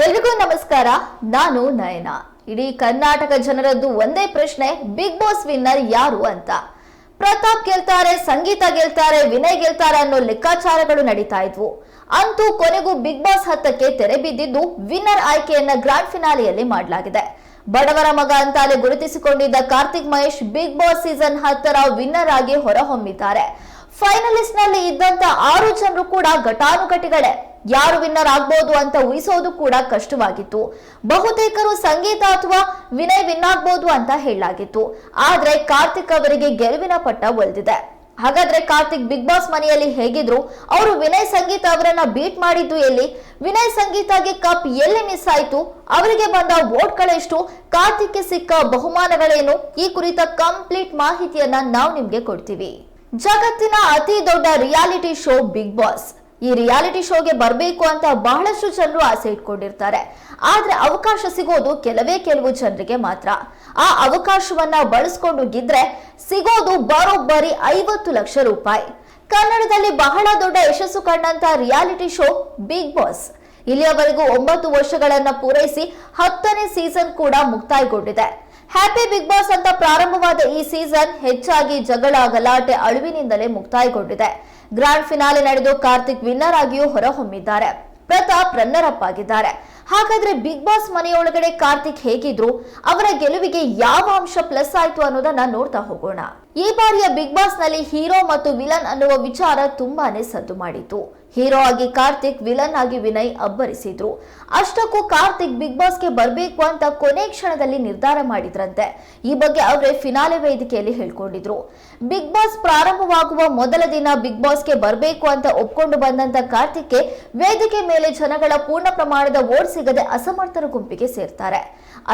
ಎಲ್ರಿಗೂ ನಮಸ್ಕಾರ. ನಾನು ನಯನ. ಇಡೀ ಕರ್ನಾಟಕ ಜನರದ್ದು ಒಂದೇ ಪ್ರಶ್ನೆ, ಬಿಗ್ ಬಾಸ್ ವಿನ್ನರ್ ಯಾರು ಅಂತ. ಪ್ರತಾಪ್ ಗೆಲ್ತಾರೆ, ಸಂಗೀತ ಗೆಲ್ತಾರೆ, ವಿನಯ್ ಗೆಲ್ತಾರೆ ಅನ್ನೋ ಲೆಕ್ಕಾಚಾರಗಳು ನಡೀತಾ ಇದ್ವು. ಅಂತೂ ಕೊನೆಗೂ ಬಿಗ್ ಬಾಸ್ ಹತ್ತಕ್ಕೆ ತೆರೆ ಬಿದ್ದಿದ್ದು ವಿನ್ನರ್ ಆಯ್ಕೆಯನ್ನ ಗ್ರಾಂಡ್ ಫಿನಾಲೆಯಲ್ಲಿ ಮಾಡಲಾಗಿದೆ. ಬಡವರ ಮಗ ಅಂತಾಲೆ ಗುರುತಿಸಿಕೊಂಡಿದ್ದ Karthik Mahesh big boss season ಹತ್ತರ ವಿನ್ನರ್ ಆಗಿ ಹೊರಹೊಮ್ಮಿದ್ದಾರೆ. ಫೈನಲಿಸ್ಟ್ನಲ್ಲಿ ಇದ್ದಂತ ಆರು ಜನರು ಕೂಡ ಘಟಾನುಘಟಿಗಳೇ. ಯಾರು ವಿನ್ನರ್ ಆಗ್ಬೋದು ಅಂತ ಊಹಿಸೋದು ಕೂಡ ಕಷ್ಟವಾಗಿತ್ತು. ಬಹುತೇಕರು ಸಂಗೀತ ಅಥವಾ ವಿನಯ್ ವಿನ್ ಆಗ್ಬೋದು ಅಂತ ಹೇಳಲಾಗಿತ್ತು. ಆದ್ರೆ ಕಾರ್ತಿಕ್ ಅವರಿಗೆ ಗೆಲುವಿನ ಪಟ್ಟ ಒಲ್ದಿದೆ. ಹಾಗಾದ್ರೆ ಕಾರ್ತಿಕ್ ಬಿಗ್ ಬಾಸ್ ಮನೆಯಲ್ಲಿ ಹೇಗಿದ್ರು? ಅವರು ವಿನಯ್ ಸಂಗೀತ ಅವರನ್ನ ಬೀಟ್ ಮಾಡಿದ್ದು ಎಲ್ಲಿ? ವಿನಯ್ ಸಂಗೀತಗೆ ಕಪ್ ಎಲ್ಲಿ ಮಿಸ್ ಆಯ್ತು? ಅವರಿಗೆ ಬಂದ ವೋಟ್ಗಳೆಷ್ಟು? ಕಾರ್ತಿಕ್ಗೆ ಸಿಕ್ಕ ಬಹುಮಾನಗಳೇನು? ಈ ಕುರಿತ ಕಂಪ್ಲೀಟ್ ಮಾಹಿತಿಯನ್ನ ನಾವು ನಿಮ್ಗೆ ಕೊಡ್ತೀವಿ. ಜಗತ್ತಿನ ಅತಿ ದೊಡ್ಡ ರಿಯಾಲಿಟಿ ಶೋ ಬಿಗ್ ಬಾಸ್. ಈ ರಿಯಾಲಿಟಿ ಶೋಗೆ ಬರಬೇಕು ಅಂತ ಬಹಳಷ್ಟು ಜನರು ಆಸೆ ಇಟ್ಕೊಂಡಿರ್ತಾರೆ. ಆದ್ರೆ ಅವಕಾಶ ಸಿಗೋದು ಕೆಲವೇ ಕೆಲವು ಜನರಿಗೆ ಮಾತ್ರ. ಆ ಅವಕಾಶವನ್ನ ಬಳಸ್ಕೊಂಡು ಗಿದ್ರೆ ಸಿಗೋದು ಬರೋಬ್ಬರಿ ಐವತ್ತು ಲಕ್ಷ ರೂಪಾಯಿ. ಕನ್ನಡದಲ್ಲಿ ಬಹಳ ದೊಡ್ಡ ಯಶಸ್ಸು ಕಂಡಂತ ರಿಯಾಲಿಟಿ ಶೋ ಬಿಗ್ ಬಾಸ್. ಇಲ್ಲಿಯವರೆಗೂ ಒಂಬತ್ತು ವರ್ಷಗಳನ್ನ ಪೂರೈಸಿ ಹತ್ತನೇ ಸೀಸನ್ ಕೂಡ ಮುಕ್ತಾಯಗೊಂಡಿದೆ. ಹ್ಯಾಪಿ ಬಿಗ್ ಬಾಸ್ ಅಂತ ಪ್ರಾರಂಭವಾದ ಈ ಸೀಸನ್ ಹೆಚ್ಚಾಗಿ ಜಗಳ ಗಲಾಟೆ ಅಳುವಿನಿಂದಲೇ ಮುಕ್ತಾಯಗೊಂಡಿದೆ. ಗ್ರಾಂಡ್ ಫಿನಾಲೆ ನಡೆದು ಕಾರ್ತಿಕ್ ವಿನ್ನರ್ ಆಗಿಯೂ ಹೊರಹೊಮ್ಮಿದ್ದಾರೆ. ಪ್ರತಾಪ್ ರನ್ನರ್ ಅಪ್ ಆಗಿದ್ದಾರೆ. ಹಾಗಾದ್ರೆ ಬಿಗ್ ಬಾಸ್ ಮನೆಯೊಳಗಡೆ ಕಾರ್ತಿಕ್ ಹೇಗಿದ್ರು? ಅವರ ಗೆಲುವಿಗೆ ಯಾವ ಅಂಶ ಪ್ಲಸ್ ಆಯ್ತು ಅನ್ನೋದನ್ನ ನೋಡ್ತಾ ಹೋಗೋಣ. ಈ ಬಾರಿಯ ಬಿಗ್ ಬಾಸ್ನಲ್ಲಿ ಹೀರೋ ಮತ್ತು ವಿಲನ್ ಅನ್ನುವ ವಿಚಾರ ತುಂಬಾನೇ ಸದ್ದು ಮಾಡಿತು ಹೀರೋ ಆಗಿ ಕಾರ್ತಿಕ್ ವಿಲನ್ ಆಗಿ ವಿನಯ್ ಅಬ್ಬರಿಸಿದ್ರು. ಅಷ್ಟಕ್ಕೂ ಕಾರ್ತಿಕ್ ಬಿಗ್ ಬಾಸ್ಗೆ ಬರಬೇಕು ಅಂತ ಕೊನೆ ಕ್ಷಣದಲ್ಲಿ ನಿರ್ಧಾರ ಮಾಡಿದ್ರಂತೆ. ಈ ಬಗ್ಗೆ ಅವರೇ ಫಿನಾಲೆ ವೇದಿಕೆಯಲ್ಲಿ ಹೇಳ್ಕೊಂಡಿದ್ರು. ಬಿಗ್ ಬಾಸ್ ಪ್ರಾರಂಭವಾಗುವ ಮೊದಲ ದಿನ ಬಿಗ್ ಬಾಸ್ಗೆ ಬರಬೇಕು ಅಂತ ಒಪ್ಕೊಂಡು ಬಂದಂತ ಕಾರ್ತಿಕ್ಗೆ ವೇದಿಕೆ ಮೇಲೆ ಜನಗಳ ಪೂರ್ಣ ಪ್ರಮಾಣದ ವೋಟ್ ಸಿಗದೆ ಅಸಮರ್ಥರ ಗುಂಪಿಗೆ ಸೇರ್ತಾರೆ.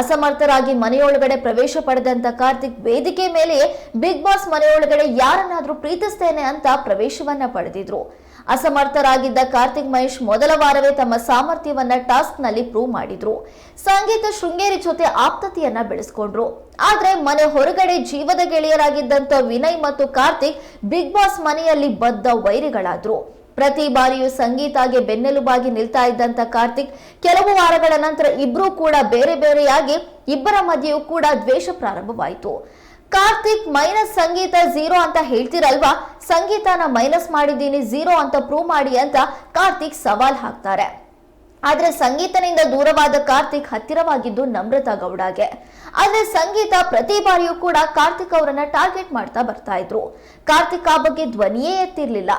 ಅಸಮರ್ಥರಾಗಿ ಮನೆಯೊಳಗಡೆ ಪ್ರವೇಶ ಪಡೆದಂತ ಕಾರ್ತಿಕ್ ವೇದಿಕೆ ಮೇಲೆ ಬಿಗ್ ಬಾಸ್ ಮನೆಯೊಳಗಡೆ ಯಾರನ್ನಾದ್ರೂ ಪ್ರೀತಿಸ್ತೇನೆ ಅಂತ ಪ್ರವೇಶವನ್ನ ಪಡೆದಿದ್ರು. ಅಸಮರ್ಥರಾಗಿದ್ದ ಕಾರ್ತಿಕ್ ಮಹೇಶ್ ಮೊದಲ ವಾರವೇ ತಮ್ಮ ಸಾಮರ್ಥ್ಯವನ್ನ ಟಾಸ್ಕ್ನಲ್ಲಿ ಪ್ರೂವ್ ಮಾಡಿದ್ರು. ಸಂಗೀತ ಶೃಂಗೇರಿ ಜೊತೆ ಆಪ್ತತೆಯನ್ನ ಬೆಳೆಸ್ಕೊಂಡ್ರು. ಆದ್ರೆ ಮನೆ ಹೊರಗಡೆ ಜೀವದ ಗೆಳೆಯರಾಗಿದ್ದಂತ ವಿನಯ್ ಮತ್ತು ಕಾರ್ತಿಕ್ ಬಿಗ್ ಬಾಸ್ ಮನೆಯಲ್ಲಿ ಬದ್ಧ ವೈರಿಗಳಾದ್ರು. ಪ್ರತಿ ಬಾರಿಯೂ ಸಂಗೀತಾಗೆ ಬೆನ್ನೆಲುಬಾಗಿ ನಿಲ್ತಾ ಇದ್ದಂತ ಕಾರ್ತಿಕ್ ಕೆಲವು ವಾರಗಳ ನಂತರ ಇಬ್ರು ಕೂಡ ಬೇರೆ ಬೇರೆಯಾಗಿ ಇಬ್ಬರ ಮಧ್ಯೆಯೂ ಕೂಡ ದ್ವೇಷ ಪ್ರಾರಂಭವಾಯಿತು. ಕಾರ್ತಿಕ್, ಮೈನಸ್ ಸಂಗೀತ ಝೀರೋ ಅಂತ ಹೇಳ್ತಿರಲ್ವಾ? ಸಂಗೀತನ ಮೈನಸ್ ಮಾಡಿದ್ದೀನಿ, ಝೀರೋ ಅಂತ ಪ್ರೂವ್ ಮಾಡಿ ಅಂತ ಕಾರ್ತಿಕ್ ಸವಾಲ್ ಹಾಕ್ತಾರೆ. ಆದ್ರೆ ಸಂಗೀತನಿಂದ ದೂರವಾದ ಕಾರ್ತಿಕ್ ಹತ್ತಿರವಾಗಿದ್ದು ನಮ್ರತಾ ಗೌಡಗೆ. ಆದ್ರೆ ಸಂಗೀತ ಪ್ರತಿ ಬಾರಿಯೂ ಕೂಡ ಕಾರ್ತಿಕ್ ಅವರನ್ನ ಟಾರ್ಗೆಟ್ ಮಾಡ್ತಾ ಬರ್ತಾ ಇದ್ರು. ಕಾರ್ತಿಕ್ ಆ ಬಗ್ಗೆ ಧ್ವನಿಯೇ ಎತ್ತಿರ್ಲಿಲ್ಲ.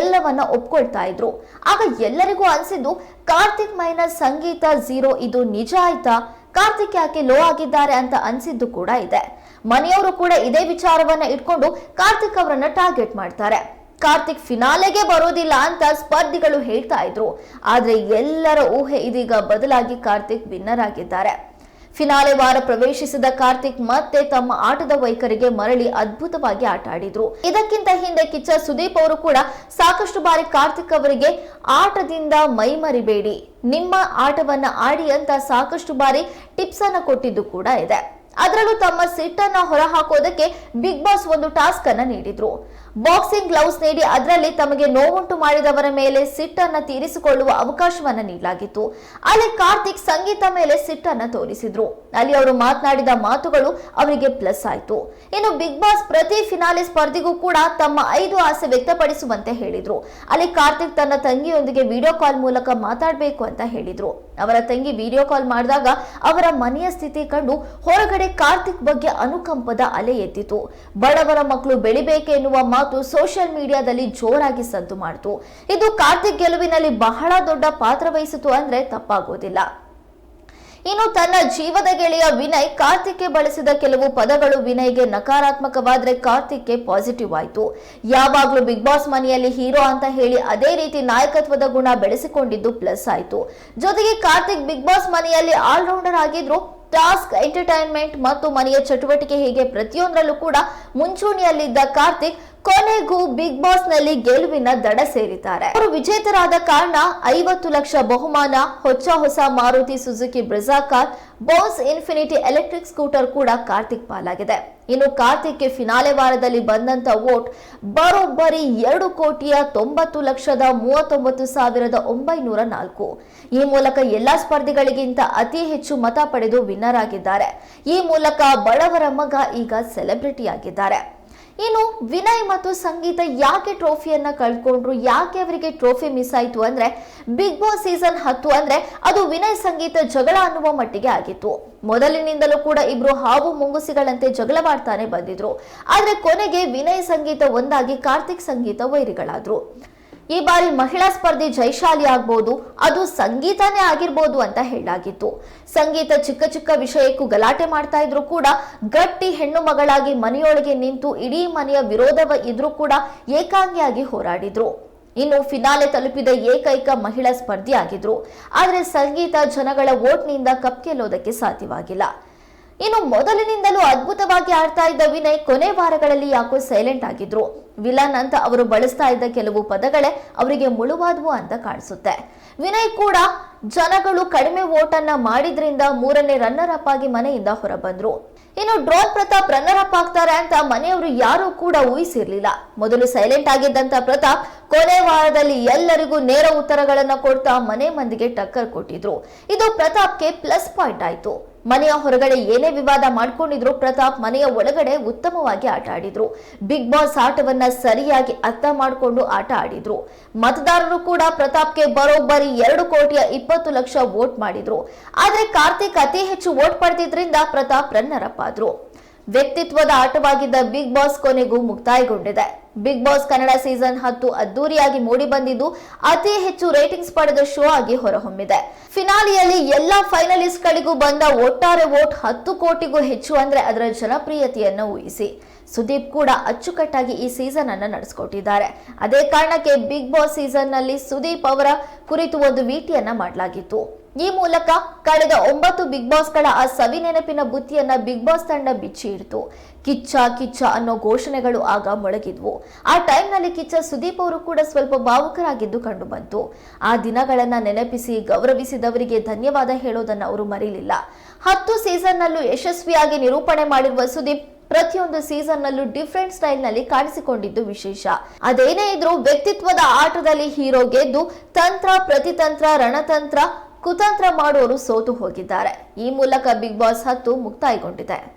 ಎಲ್ಲವನ್ನ ಒಪ್ಕೊಳ್ತಾ ಇದ್ರು. ಆಗ ಎಲ್ಲರಿಗೂ ಅನ್ಸಿದ್ದು, ಕಾರ್ತಿಕ್ ಮೈನಸ್ ಸಂಗೀತ ಝೀರೋ ಇದು ನಿಜ ಆಯ್ತಾ? ಕಾರ್ತಿಕ್ ಯಾಕೆ ಲೋ ಆಗಿದ್ದಾರೆ ಅಂತ ಅನ್ಸಿದ್ದು ಕೂಡ ಇದೆ. ಮನೆಯವರು ಕೂಡ ಇದೇ ವಿಚಾರವನ್ನ ಇಟ್ಕೊಂಡು ಕಾರ್ತಿಕ್ ಅವರನ್ನ ಟಾರ್ಗೆಟ್ ಮಾಡ್ತಾರೆ. ಕಾರ್ತಿಕ್ ಫಿನಾಲೆಗೆ ಬರೋದಿಲ್ಲ ಅಂತ ಸ್ಪರ್ಧಿಗಳು ಹೇಳ್ತಾ ಇದ್ರು. ಆದ್ರೆ ಎಲ್ಲರ ಊಹೆ ಇದೀಗ ಬದಲಾಗಿ ಕಾರ್ತಿಕ್ ವಿನ್ನರ್ ಆಗಿದ್ದಾರೆ. ಫಿನಾಲೆ ವಾರ ಪ್ರವೇಶಿಸಿದ ಕಾರ್ತಿಕ್ ಮತ್ತೆ ತಮ್ಮ ಆಟದ ವೈಖರಿಗೆ ಮರಳಿ ಅದ್ಭುತವಾಗಿ ಆಟ ಆಡಿದ್ರು. ಇದಕ್ಕಿಂತ ಹಿಂದೆ ಕಿಚ್ಚ ಸುದೀಪ್ ಅವರು ಕೂಡ ಸಾಕಷ್ಟು ಬಾರಿ ಕಾರ್ತಿಕ್ ಅವರಿಗೆ ಆಟದಿಂದ ಮೈ ಮರಿಬೇಡಿ ನಿಮ್ಮ ಆಟವನ್ನ ಆಡಿ ಅಂತ ಸಾಕಷ್ಟು ಬಾರಿ ಟಿಪ್ಸ್ ಅನ್ನ ಕೊಟ್ಟಿದ್ದು ಕೂಡ ಇದೆ. ಅದರಲ್ಲೂ ತಮ್ಮ ಸಿಟ್ಟನ್ನ ಹೊರಹಾಕೋದಕ್ಕೆ ಬಿಗ್ ಬಾಸ್ ಒಂದು ಟಾಸ್ಕ್ ಅನ್ನ ನೀಡಿದ್ರು. ಬಾಕ್ಸಿಂಗ್ ಗ್ಲೌಸ್ ನೀಡಿ ಅದರಲ್ಲಿ ತಮಗೆ ನೋವುಂಟು ಮಾಡಿದವರ ಮೇಲೆ ಸಿಟ್ಟನ್ನು ತೀರಿಸಿಕೊಳ್ಳುವ ಅವಕಾಶವನ್ನ ನೀಡಲಾಗಿತ್ತು. ಅಲ್ಲಿ ಕಾರ್ತಿಕ್ ಸಂಗೀತ ಮೇಲೆ ಸಿಟ್ಟನ್ನು ತೋರಿಸಿದ್ರು. ಅಲ್ಲಿ ಅವರು ಮಾತನಾಡಿದ ಮಾತುಗಳು ಅವರಿಗೆ ಪ್ಲಸ್ ಆಯಿತು. ಇನ್ನು ಬಿಗ್ ಬಾಸ್ ಪ್ರತಿ ಫಿನಾಲೆ ಸ್ಪರ್ಧಿಗೂ ಕೂಡ ತಮ್ಮ ಐದು ಆಸೆ ವ್ಯಕ್ತಪಡಿಸುವಂತೆ ಹೇಳಿದ್ರು. ಅಲ್ಲಿ ಕಾರ್ತಿಕ್ ತನ್ನ ತಂಗಿಯೊಂದಿಗೆ ವಿಡಿಯೋ ಕಾಲ್ ಮೂಲಕ ಮಾತಾಡಬೇಕು ಅಂತ ಹೇಳಿದ್ರು. ಅವರ ತಂಗಿ ವಿಡಿಯೋ ಕಾಲ್ ಮಾಡಿದಾಗ ಅವರ ಮನೆಯ ಸ್ಥಿತಿ ಕಂಡು ಹೊರಗಡೆ ಕಾರ್ತಿಕ್ ಬಗ್ಗೆ ಅನುಕಂಪದ ಅಲೆ ಎದ್ದಿತು. ಬಡವರ ಮಕ್ಕಳು ಬೆಳಿಬೇಕು ಎನ್ನುವ ಮಾತು ಸೋಷಿಯಲ್ ಮೀಡಿಯಾದಲ್ಲಿ ಜೋರಾಗಿ ಸದ್ದು ಮಾಡಿತು. ಇದು ಕಾರ್ತಿಕ್ ಗೆಲುವಿನಲ್ಲಿ ಬಹಳ ದೊಡ್ಡ ಪಾತ್ರ ವಹಿಸಿತು ಅಂದ್ರೆ ತಪ್ಪಾಗೋದಿಲ್ಲ. ಇನ್ನು ತನ್ನ ಜೀವದ ಗೆಳೆಯ ವಿನಯ್ ಕಾರ್ತಿಕ್ಗೆ ಬಳಸಿದ ಕೆಲವು ಪದಗಳು ವಿನಯ್ಗೆ ನಕಾರಾತ್ಮಕವಾದ್ರೆ ಕಾರ್ತಿಕ್ಗೆ ಪಾಸಿಟಿವ್ ಆಯ್ತು. ಯಾವಾಗ್ಲೂ ಬಿಗ್ ಬಾಸ್ ಮನೆಯಲ್ಲಿ ಹೀರೋ ಅಂತ ಹೇಳಿ ಅದೇ ರೀತಿ ನಾಯಕತ್ವದ ಗುಣ ಬೆಳೆಸಿಕೊಂಡಿದ್ದು ಪ್ಲಸ್ ಆಯ್ತು. ಜೊತೆಗೆ ಕಾರ್ತಿಕ್ ಬಿಗ್ ಬಾಸ್ ಮನೆಯಲ್ಲಿ ಆಲ್ರೌಂಡರ್ ಆಗಿದ್ರು. ಟಾಸ್ಕ್, ಎಂಟರ್ಟೈನ್ಮೆಂಟ್ ಮತ್ತು ಮನೆಯ ಚಟುವಟಿಕೆ ಹೀಗೆ ಪ್ರತಿಯೊಂದರಲ್ಲೂ ಕೂಡ ಮುಂಚೂಣಿಯಲ್ಲಿದ್ದ ಕಾರ್ತಿಕ್ ಕೊನೆಗೂ ಬಿಗ್ ಬಾಸ್ನಲ್ಲಿ ಗೆಲುವಿನ ದಡ ಸೇರಿದ್ದಾರೆ. ಅವರು ವಿಜೇತರಾದ ಕಾರಣ ಐವತ್ತು ಲಕ್ಷ ಬಹುಮಾನ, ಹೊಚ್ಚ ಹೊಸ Maruti Suzuki Brezza car Bose Infinity electric scooter ಕೂಡ ಕಾರ್ತಿಕ್ ಪಾಲಾಗಿದೆ. ಇನ್ನು ಕಾರ್ತಿಕ್ಗೆ ಫಿನಾಲೆ ವಾರದಲ್ಲಿ ಬಂದಂತ ವೋಟ್ ಬರೋಬ್ಬರಿ ಎರಡು ಕೋಟಿಯ ತೊಂಬತ್ತು ಲಕ್ಷದ ಮೂವತ್ತೊಂಬತ್ತು ಸಾವಿರದ ಒಂಬೈನೂರ ನಾಲ್ಕು. ಈ ಮೂಲಕ ಎಲ್ಲಾ ಸ್ಪರ್ಧಿಗಳಿಗಿಂತ ಅತಿ ಹೆಚ್ಚು ಮತ ಪಡೆದು ವಿನ್ನರ್ ಆಗಿದ್ದಾರೆ. ಈ ಮೂಲಕ ಬಡವರ ಮಗ ಈಗ ಸೆಲೆಬ್ರಿಟಿ ಆಗಿದ್ದಾರೆ ಇನ್ನು ವಿನಯ್ ಮತ್ತು ಸಂಗೀತ ಯಾಕೆ ಟ್ರೋಫಿಯನ್ನ ಕಳ್ಕೊಂಡ್ರು? ಯಾಕೆ ಅವರಿಗೆ ಟ್ರೋಫಿ ಮಿಸ್ ಆಯ್ತು ಅಂದ್ರೆ ಬಿಗ್ ಬಾಸ್ ಸೀಸನ್ ಹತ್ತು ಅಂದ್ರೆ ಅದು ವಿನಯ್ ಸಂಗೀತ ಜಗಳ ಅನ್ನುವ ಮಟ್ಟಿಗೆ ಆಗಿತ್ತು. ಮೊದಲಿನಿಂದಲೂ ಕೂಡ ಇಬ್ರು ಹಾವು ಮುಂಗುಸಿಗಳಂತೆ ಜಗಳವಾಡ್ತಾನೆ ಬಂದಿದ್ರು. ಆದ್ರೆ ಕೊನೆಗೆ ವಿನಯ್ ಸಂಗೀತ ಒಂದಾಗಿ ಕಾರ್ತಿಕ್ ಸಂಗೀತ ವೈರಿಗಳಾದ್ರು. ಈ ಬಾರಿ ಮಹಿಳಾ ಸ್ಪರ್ಧೆ ಜೈಶಾಲಿ ಆಗ್ಬೋದು, ಅದು ಸಂಗೀತನೇ ಆಗಿರ್ಬೋದು ಅಂತ ಹೇಳಲಾಗಿತ್ತು. ಸಂಗೀತ ಚಿಕ್ಕ ಚಿಕ್ಕ ವಿಷಯಕ್ಕೂ ಗಲಾಟೆ ಮಾಡ್ತಾ ಇದ್ರು ಕೂಡ ಗಟ್ಟಿ ಹೆಣ್ಣು ಮಗಳಾಗಿ ಮನೆಯೊಳಗೆ ನಿಂತು ಇಡೀ ಮನೆಯ ವಿರೋಧವ ಇದ್ರೂ ಕೂಡ ಏಕಾಂಗಿಯಾಗಿ ಹೋರಾಡಿದ್ರು. ಇನ್ನು ಫಿನಾಲೆ ತಲುಪಿದ ಏಕೈಕ ಮಹಿಳಾ ಸ್ಪರ್ಧಿ ಆಗಿದ್ರು ಆದರೆ ಸಂಗೀತ ಜನಗಳ ಓಟ್ನಿಂದ ಕಪ್ ಗೆಲ್ಲೋದಕ್ಕೆ ಸಾಧ್ಯವಾಗಿಲ್ಲ. ಇನ್ನು ಮೊದಲಿನಿಂದಲೂ ಅದ್ಭುತವಾಗಿ ಆಡ್ತಾ ಇದ್ದ ವಿನಯ್ ಕೊನೆ ವಾರಗಳಲ್ಲಿ ಯಾಕೋ ಸೈಲೆಂಟ್ ಆಗಿದ್ರು. ವಿಲನ್ ಅಂತ ಅವರು ಬಳಸ್ತಾ ಇದ್ದ ಕೆಲವು ಪದಗಳೇ ಅವರಿಗೆ ಮುಳುವಾದವು ಅಂತ ಕಾಣಿಸುತ್ತೆ. ವಿನಯ್ ಕೂಡ ಜನಗಳು ಕಡಿಮೆ ವೋಟನ್ನ ಮಾಡಿದ್ರಿಂದ ಮೂರನೇ ರನ್ನರ್ ಅಪ್ ಆಗಿ ಮನೆಯಿಂದ ಹೊರಬಂದ್ರು. ಇನ್ನು ಡ್ರೋನ್ ಪ್ರತಾಪ್ ರನ್ನರ್ ಅಪ್ ಆಗ್ತಾರೆ ಅಂತ ಮನೆಯವರು ಯಾರೂ ಕೂಡ ಊಹಿಸಿರ್ಲಿಲ್ಲ. ಮೊದಲು ಸೈಲೆಂಟ್ ಆಗಿದ್ದಂತ ಪ್ರತಾಪ್ ಕೊನೆ ವಾರದಲ್ಲಿ ಎಲ್ಲರಿಗೂ ನೇರ ಉತ್ತರಗಳನ್ನ ಕೊಡ್ತಾ ಮನೆ ಮಂದಿಗೆ ಟಕ್ಕರ್ ಕೊಟ್ಟಿದ್ರು. ಇದು ಪ್ರತಾಪ್ಗೆ ಪ್ಲಸ್ ಪಾಯಿಂಟ್ ಆಯ್ತು. ಮನೆಯ ಹೊರಗಡೆ ಏನೇ ವಿವಾದ ಮಾಡ್ಕೊಂಡಿದ್ರು ಪ್ರತಾಪ್ ಮನೆಯ ಒಳಗಡೆ ಉತ್ತಮವಾಗಿ ಆಟ ಆಡಿದ್ರು. ಬಿಗ್ ಬಾಸ್ ಆಟವನ್ನ ಸರಿಯಾಗಿ ಅರ್ಥ ಮಾಡಿಕೊಂಡು ಆಟ ಆಡಿದ್ರು. ಮತದಾರರು ಕೂಡ ಪ್ರತಾಪ್ಗೆ ಬರೋಬ್ಬರಿ ಎರಡು ಕೋಟಿಯ ಇಪ್ಪತ್ತು ಲಕ್ಷ ವೋಟ್ ಮಾಡಿದ್ರು. ಆದ್ರೆ ಕಾರ್ತಿಕ್ ಅತಿ ಹೆಚ್ಚು ವೋಟ್ ಪಡೆದಿದ್ರಿಂದ ಪ್ರತಾಪ್ ರನ್ನರ್ ಅಪ್ ಆದ್ರು. ವ್ಯಕ್ತಿತ್ವದ ಆಟವಾಗಿದ್ದ ಬಿಗ್ ಬಾಸ್ ಕೊನೆಗೂ ಮುಕ್ತಾಯಗೊಂಡಿದೆ. ಬಿಗ್ ಬಾಸ್ ಕನ್ನಡ ಸೀಸನ್ ಹತ್ತು ಅದ್ದೂರಿಯಾಗಿ ಮೂಡಿ ಬಂದಿದ್ದು ಅತಿ ಹೆಚ್ಚು ರೇಟಿಂಗ್ಸ್ ಪಡೆದ ಶೋ ಆಗಿ ಹೊರಹೊಮ್ಮಿದೆ. ಫಿನಾಲಿಯಲ್ಲಿ ಎಲ್ಲಾ ಫೈನಲಿಸ್ಟ್ ಗಳಿಗೂ ಬಂದ ಒಟ್ಟಾರೆ ವೋಟ್ ಹತ್ತು ಕೋಟಿಗೂ ಹೆಚ್ಚು ಅಂದ್ರೆ ಅದರ ಜನಪ್ರಿಯತೆಯನ್ನು ಊಹಿಸಿ. ಸುದೀಪ್ ಕೂಡ ಅಚ್ಚುಕಟ್ಟಾಗಿ ಈ ಸೀಸನ್ ಅನ್ನ ನಡೆಸಿಕೊಟ್ಟಿದ್ದಾರೆ. ಅದೇ ಕಾರಣಕ್ಕೆ ಬಿಗ್ ಬಾಸ್ ಸೀಸನ್ನಲ್ಲಿ ಸುದೀಪ್ ಅವರ ಕುರಿತು ಒಂದು ವಿಟಿಯನ್ನ ಮಾಡಲಾಗಿತ್ತು. ಈ ಮೂಲಕ ಕಳೆದ ಒಂಬತ್ತು ಬಿಗ್ ಬಾಸ್ಗಳ ಆ ಸವಿ ನೆನಪಿನ ಬುತ್ತಿಯನ್ನ ಬಿಗ್ ಬಾಸ್ ತಂಡ ಬಿಚ್ಚಿ ಇಡ್ತು. ಕಿಚ್ಚ ಕಿಚ್ಚ ಅನ್ನೋ ಘೋಷಣೆಗಳು ಆಗ ಮೊಳಗಿದ್ವು. ಆ ಟೈಮ್ನಲ್ಲಿ ಕಿಚ್ಚ ಸುದೀಪ್ ಅವರು ಕೂಡ ಸ್ವಲ್ಪ ಭಾವುಕರಾಗಿದ್ದು ಕಂಡು ಬಂತು. ಆ ದಿನಗಳನ್ನ ನೆನಪಿಸಿ ಗೌರವಿಸಿದವರಿಗೆ ಧನ್ಯವಾದ ಹೇಳೋದನ್ನ ಅವರು ಮರೀಲಿಲ್ಲ. ಹತ್ತು ಸೀಸನ್ನಲ್ಲೂ ಯಶಸ್ವಿಯಾಗಿ ನಿರೂಪಣೆ ಮಾಡಿರುವ ಸುದೀಪ್ ಪ್ರತಿಯೊಂದು ಸೀಸನ್ ನಲ್ಲೂ ಡಿಫ್ರೆಂಟ್ ಸ್ಟೈಲ್ನಲ್ಲಿ ಕಾಣಿಸಿಕೊಂಡಿದ್ದು ವಿಶೇಷ. ಅದೇನೇ ಇದ್ರೂ ವ್ಯಕ್ತಿತ್ವದ ಆಟದಲ್ಲಿ ಹೀರೋ ಗೆದ್ದು ತಂತ್ರ, ಪ್ರತಿತಂತ್ರ, ರಣತಂತ್ರ, ಕುತಂತ್ರ ಮಾಡುವರು ಸೋತು ಹೋಗಿದ್ದಾರೆ. ಈ ಮೂಲಕ ಬಿಗ್ ಬಾಸ್ ಹತ್ತು ಮುಕ್ತಾಯಗೊಂಡಿದೆ.